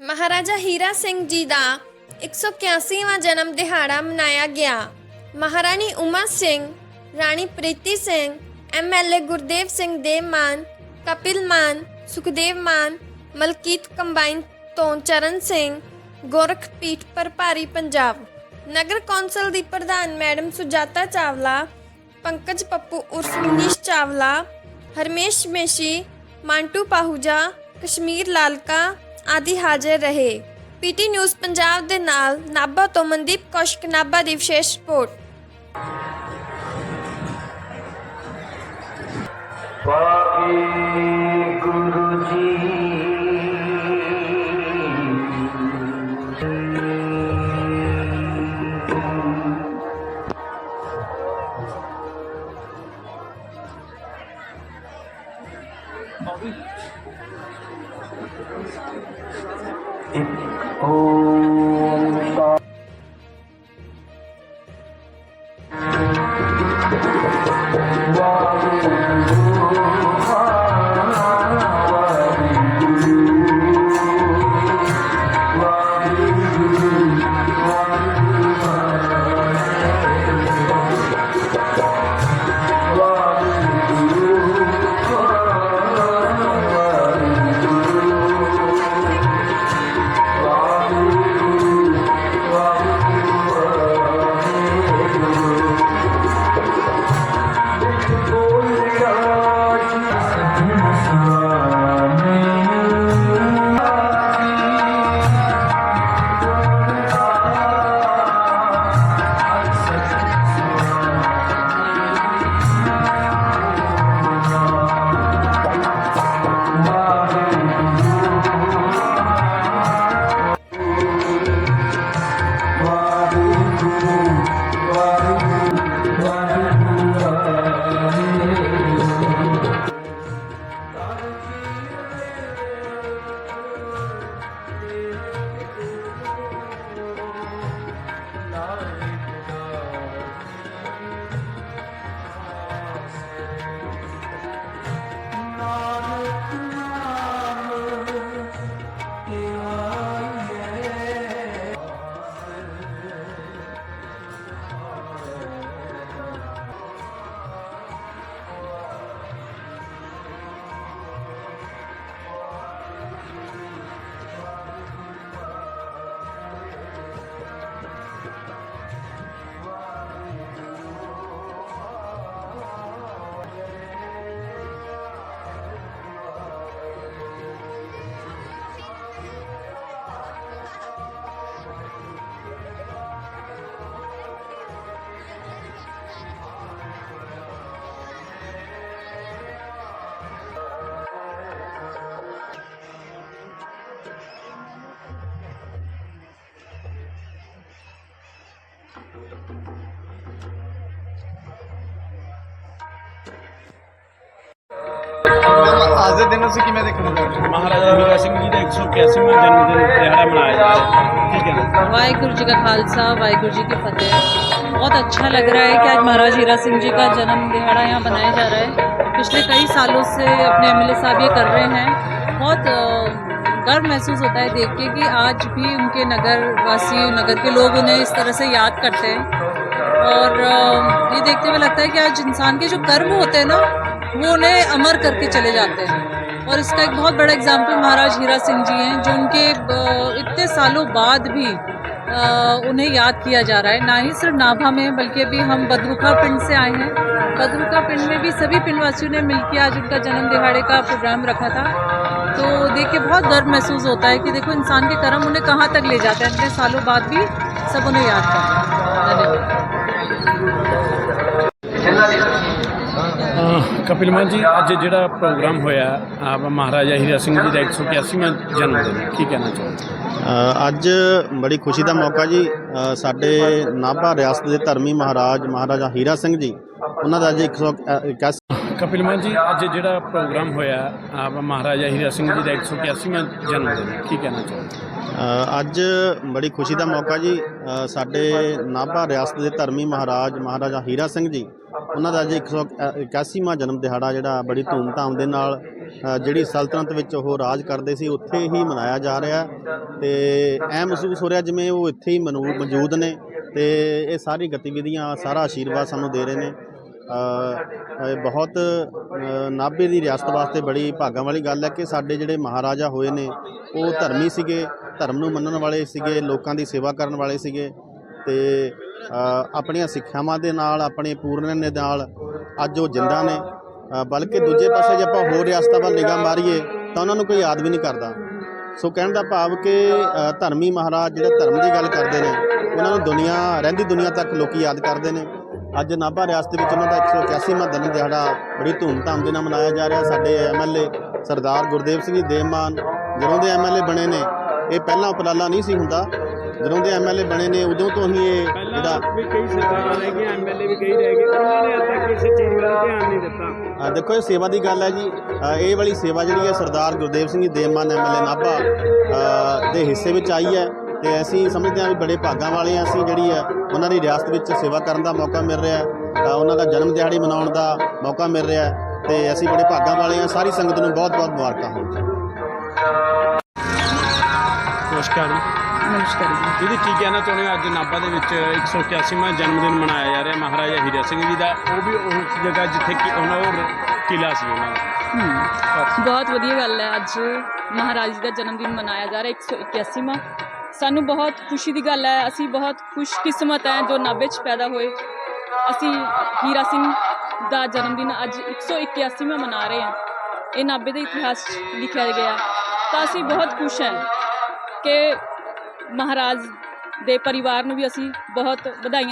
ਮਹਾਰਾਜਾ ਹੀਰਾ ਸਿੰਘ ਜੀ ਦਾ 181ਵਾਂ ਜਨਮ ਦਿਹਾੜਾ ਮਨਾਇਆ ਗਿਆ। ਮਹਾਰਾਣੀ ਉਮਾ ਸਿੰਘ, ਰਾਣੀ ਪ੍ਰੀਤੀ ਸਿੰਘ ਐਮਐਲਏ ਗੁਰਦੇਵ ਸਿੰਘ ਦੇ ਮਾਨ, ਕਪਿਲ ਮਾਨ, ਸੁਖਦੇਵ ਮਾਨ, ਮਲਕੀਤ ਕੰਬਾਈਨ ਤੋਂ ਚਰਨ ਸਿੰਘ ਗੋਰਖਪੀਠ ਪ੍ਰਭਾਰੀ ਪੰਜਾਬ। ਨਗਰ ਕੌਂਸਲ ਦੀ ਪ੍ਰਧਾਨ ਮੈਡਮ ਸੁਜਾਤਾ ਚਾਵਲਾ, ਪੰਕਜ ਪੱਪੂ ਉਰਫ ਮਨੀਸ਼ ਚਾਵਲਾ, ਹਰਮੇਸ਼ ਮੇਸ਼ੀ, ਮਾਂਟੂ ਪਾਹੂਜਾ, ਕਸ਼ਮੀਰ ਲਾਲਕਾ ਆਦਿ ਹਾਜ਼ਰ ਰਹੇ। ਪੀਟੀ ਨਿਊਜ਼ ਪੰਜਾਬ ਦੇ ਨਾਲ ਨਾਭਾ ਤੋਂ ਮਨਦੀਪ ਕੌਸ਼ਿਕ, ਨਾਭਾ ਦੀ ਵਿਸ਼ੇਸ਼ ਰਿਪੋਰਟ। ਵਾਹਿਗੁਰੂ ਜੀ ਇੱਕ ਓੰਕਾਰ ਅੱਜ आज से कि मैं महाराजा सिंह जी का 181वां जन्मदिन मनाया जा रहा है ठीक है जी का खालसा वाहगुरु जी की फतेह। बहुत अच्छा लग रहा है कि आज महाराज हीरा सिंह जी का जन्म दिहाड़ा यहाँ मनाया जा रहा है। पिछले कई सालों से अपने एमएलए साहब ये कर रहे हैं। बहुत गर्व महसूस होता है देख के कि आज भी उनके नगर वासी नगर के लोग उन्हें इस तरह से याद करते हैं। और ये देखते हुए लगता है कि आज इंसान के जो कर्म होते हैं ना, वो उन्हें अमर करके चले जाते हैं। और इसका एक बहुत बड़ा एग्ज़ाम्पल महाराज हीरा सिंह जी हैं, जो उनके इतने सालों बाद भी उन्हें याद किया जा रहा है। ना ही सिर्फ़ नाभा में, बल्कि अभी हम बदरुखा पिंड से आए हैं। बदरुखा पिंड में भी सभी पिंडवासियों ने मिलकर आज उनका जन्म दिहाड़े का प्रोग्राम रखा था। तो देख के बहुत गर्व महसूस होता है कि देखो इंसान के कर्म उन्हें कहाँ तक ले जाते हैं इतने सालों बाद भी सब उन्हें याद करते हैं धन्यवाद ਅਹ ਕਪਿਲ ਮਾਨ ਜੀ ਅੱਜ ਜਿਹੜਾ ਪ੍ਰੋਗਰਾਮ ਹੋਇਆ ਆਪ ਮਹਾਰਾਜਾ ਹੀਰਾ ਸਿੰਘ ਜੀ ਦਾ 181ਵਾਂ ਜਨਮ ਦਿਨ ਕੀ ਕਹਿਣਾ ਚਾਹੁੰਦੇ ਅ, ਅੱਜ ਬੜੀ ਖੁਸ਼ੀ ਦਾ ਮੌਕਾ ਜੀ ਅ, ਸਾਡੇ ਨਾਭਾ ਰਿਆਸਤ ਦੇ ਧਰਮੀ ਮਹਾਰਾਜ ਮਹਾਰਾਜਾ ਹੀਰਾ ਸਿੰਘ ਜੀ ਉਹਨਾਂ ਦਾ ਅੱਜ 181 ਕਪਿਲ ਮਾਨ ਜੀ, ਅੱਜ ਜਿਹੜਾ ਪ੍ਰੋਗਰਾਮ ਹੋਇਆ, ਆਪ ਮਹਾਰਾਜਾ ਹੀਰਾ ਸਿੰਘ ਜੀ ਦਾ 181ਵਾਂ ਜਨਮ ਦਿਨ, ਕੀ ਕਹਿਣਾ ਚਾਹੁੰਦੇ ਅੱਜ ਬੜੀ ਖੁਸ਼ੀ ਦਾ ਮੌਕਾ ਜੀ ਸਾਡੇ ਨਾਭਾ ਰਿਆਸਤ ਦੇ ਧਰਮੀ ਮਹਾਰਾਜ, ਮਹਾਰਾਜਾ ਹੀਰਾ ਸਿੰਘ ਜੀ, ਉਹਨਾਂ ਦਾ ਅੱਜ 181ਵਾਂ ਜਨਮ ਦਿਹਾੜਾ ਜਿਹੜਾ ਬੜੀ ਧੂਮਧਾਮ ਦੇ ਨਾਲ ਜਿਹੜੀ ਸਲਤਨਤ ਵਿੱਚ ਉਹ ਰਾਜ ਕਰਦੇ ਸੀ, ਉੱਥੇ ਹੀ ਮਨਾਇਆ ਜਾ ਰਿਹਾ ਤੇ ਐ ਮਹਿਸੂਸ ਹੋ ਰਿਹਾ ਜਿਵੇਂ ਉਹ ਇੱਥੇ ਹੀ ਮਨੂ- ਮੌਜੂਦ ਨੇ ਤੇ ਇਹ ਸਾਰੀ ਗਤੀਵਿਧੀਆਂ, ਸਾਰਾ ਆਸ਼ੀਰਵਾਦ ਸਾਨੂੰ ਦੇ ਰਹੇ ਨੇ। ਬਹੁਤ ਨਾਭੇ ਦੀ ਰਿਆਸਤ ਵਾਸਤੇ ਬੜੀ ਭਾਗਾਂ ਵਾਲੀ ਗੱਲ ਹੈ ਕਿ ਸਾਡੇ ਜਿਹੜੇ ਮਹਾਰਾਜਾ ਹੋਏ ਨੇ, ਉਹ ਧਰਮੀ ਸੀਗੇ, ਧਰਮ ਨੂੰ ਮੰਨਣ ਵਾਲੇ ਸੀਗੇ, ਲੋਕਾਂ ਦੀ ਸੇਵਾ ਕਰਨ ਵਾਲੇ ਸੀਗੇ ਤੇ ਆਪਣੀਆਂ ਸਿੱਖਿਆਵਾਂ ਦੇ ਨਾਲ, ਆਪਣੇ ਪੂਰਨ ਦੇ ਨਾਲ ਅੱਜ ਉਹ ਜਿੰਦਾ ਨੇ। ਬਲਕਿ ਦੂਜੇ ਪਾਸੇ ਜੇ ਆਪਾਂ ਹੋਰ ਰਿਆਸਤਾਂ ਵੱਲ ਨਿਗਾਹ ਮਾਰੀਏ, ਤਾਂ ਉਹਨਾਂ ਨੂੰ ਕੋਈ ਯਾਦ ਵੀ ਨਹੀਂ ਕਰਦਾ। ਸੋ ਕਹਿਣ ਦਾ ਭਾਵ ਕਿ ਧਰਮੀ ਮਹਾਰਾਜ ਜਿਹੜੇ ਧਰਮ ਦੀ ਗੱਲ ਕਰਦੇ ਨੇ, ਉਹਨਾਂ ਨੂੰ ਦੁਨੀਆ, ਰਹਿੰਦੀ ਦੁਨੀਆ ਤੱਕ ਲੋਕੀ ਯਾਦ ਕਰਦੇ ਨੇ। ਅੱਜ ਨਾਭਾ ਰਿਆਸਤ ਵਿੱਚ ਉਹਨਾਂ ਦਾ 181ਵਾਂ ਦਿਨ ਦਿਹਾੜਾ ਬੜੀ ਧੂਮਧਾਮ ਦੇ ਨਾਲ ਮਨਾਇਆ ਜਾ ਰਿਹਾ ਸਾਡੇ ਐਮਐਲਏ ਸਰਦਾਰ ਗੁਰਦੇਵ ਸਿੰਘ ਦੇਵਮਾਨ ਜਦੋਂ ਦੇ ਐਮਐਲਏ ਬਣੇ ਨੇ ਇਹ ਪਹਿਲਾਂ ਉਪਰਾਲਾ ਨਹੀਂ ਸੀ ਹੁੰਦਾ। ਜਦੋਂ ਦੇ ਐਮਐਲਏ ਬਣੇ ਨੇ ਉਦੋਂ ਤੋਂ ਹੀ ਇਹ ਜਿਹੜਾ ਵੀ ਕਈ ਸਰਕਾਰਾਂ ਰਹਿ ਗਈਆਂ ਐਮਐਲਏ ਵੀ ਕਈ ਰਹਿ ਗਏ ਉਹਨਾਂ ਨੇ ਅੱਜ ਤੱਕ ਕਿਸੇ ਚੀਜ਼ ਵੱਲ ਧਿਆਨ ਨਹੀਂ ਦਿੱਤਾ। ਦੇਖੋ ਇਹ ਸੇਵਾ ਦੀ ਗੱਲ ਹੈ ਜੀ। ਇਹ ਵਾਲੀ ਸੇਵਾ ਜਿਹੜੀ ਹੈ ਸਰਦਾਰ ਗੁਰਦੇਵ ਸਿੰਘ ਦੇਵਮਾਨ ਐਮਐਲਏ ਨਾਭਾ ਦੇ ਹਿੱਸੇ ਵਿੱਚ ਆਈ ਹੈ। ਤੇ ਅਸੀਂ ਸਮਝਦੇ ਹਾਂ ਵੀ ਬੜੇ ਭਾਗਾਂ ਵਾਲੇ ਆ ਅਸੀਂ ਜਿਹੜੀ ਹੈ ਉਹਨਾਂ ਦੀ ਰਿਆਸਤ ਵਿੱਚ ਸੇਵਾ ਕਰਨ ਦਾ ਮੌਕਾ ਮਿਲ ਰਿਹਾ ਹੈ। ਉਹਨਾਂ ਦਾ ਜਨਮ ਦਿਹਾੜੀ ਮਨਾਉਣ ਦਾ ਮੌਕਾ ਮਿਲ ਰਿਹਾ ਹੈ ਤੇ ਅਸੀਂ ਬੜੇ ਭਾਗਾਂ ਵਾਲੇ ਆ ਸਾਰੀ ਸੰਗਤ ਨੂੰ ਬਹੁਤ-ਬਹੁਤ ਮੁਬਾਰਕਾਂ ਹੋਣ ਜੀ। ਨਮਸਕਾਰ ਨਮਸਕਾਰ ਜੀ। ਦੀਦੀ ਕੀ ਕਹਿਣਾ ਚਾਹੁੰਦੇ ਹੋ? ਅੱਜ ਨਾਭਾ ਦੇ ਵਿੱਚ 181ਵਾਂ ਜਨਮ ਦਿਨ ਮਨਾਇਆ ਜਾ ਰਿਹਾ ਮਹਾਰਾਜਾ ਹੀਰਾ ਸਿੰਘ ਜੀ ਦਾ। ਉਹ ਵੀ ਉਸ ਜਗ੍ਹਾ ਜਿੱਥੇ ਕਿ ਉਹਨਾਂ ਉਹ ਕਿਲਾ ਸੀ ਉਹਨਾਂ ਦਾ। ਬਹੁਤ ਵਧੀਆ ਗੱਲ ਹੈ। ਅੱਜ ਮਹਾਰਾਜ ਜੀ ਦਾ ਜਨਮ ਦਿਨ ਮਨਾਇਆ ਜਾ ਰਿਹਾ। 181ਵਾਂ ਸਾਨੂੰ ਬਹੁਤ ਖੁਸ਼ੀ ਦੀ ਗੱਲ ਹੈ, ਅਸੀਂ ਬਹੁਤ ਖੁਸ਼ਕਿਸਮਤ ਹੈ ਜੋ ਨਾਭੇ 'ਚ ਪੈਦਾ ਹੋਏ। ਅਸੀਂ ਹੀਰਾ ਸਿੰਘ ਦਾ ਜਨਮ ਦਿਨ ਅੱਜ 181ਵਾਂ ਮਨਾ ਰਹੇ ਹਾਂ। ਇਹ ਨਾਭੇ ਦੇ ਇਤਿਹਾਸ 'ਚ ਲਿਖਿਆ ਗਿਆ ਤਾਂ ਅਸੀਂ ਬਹੁਤ ਖੁਸ਼ ਹਾਂ ਕਿ ਮਹਾਰਾਜ ਦੇ ਪਰਿਵਾਰ ਨੂੰ ਵੀ ਅਸੀਂ ਬਹੁਤ ਵਧਾਈਆਂ